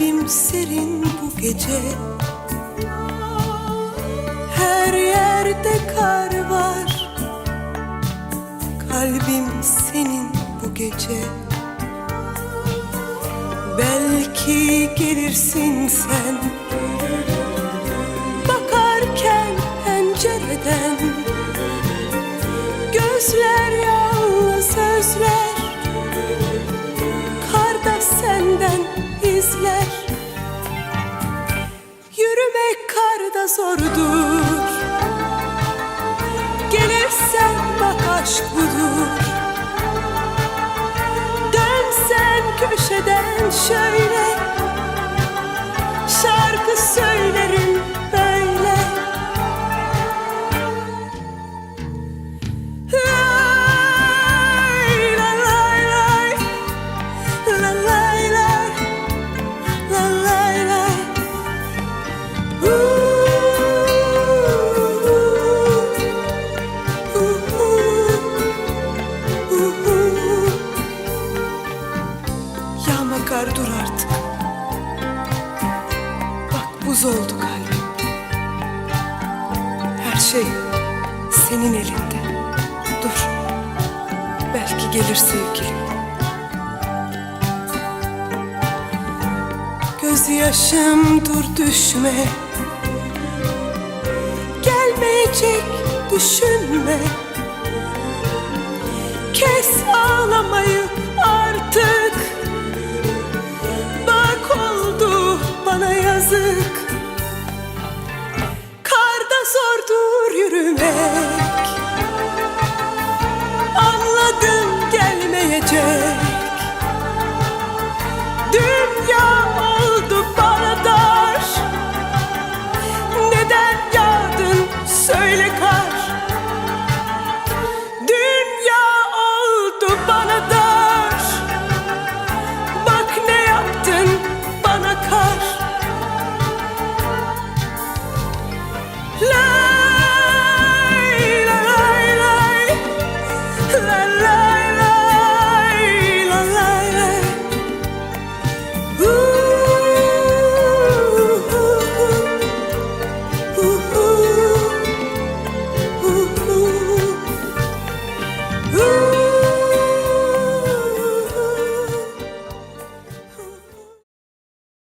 Kalbim serin bu gece. Her yerde kar var. Kalbim senin bu gece. Belki gelirsin sen. Bakarken pencereden şöyle Buz oldu kalbim. Her şey senin elinde. Dur Belki gelir sevgilim. Gözyaşım dur düşme. Gelmeyecek düşünme pay.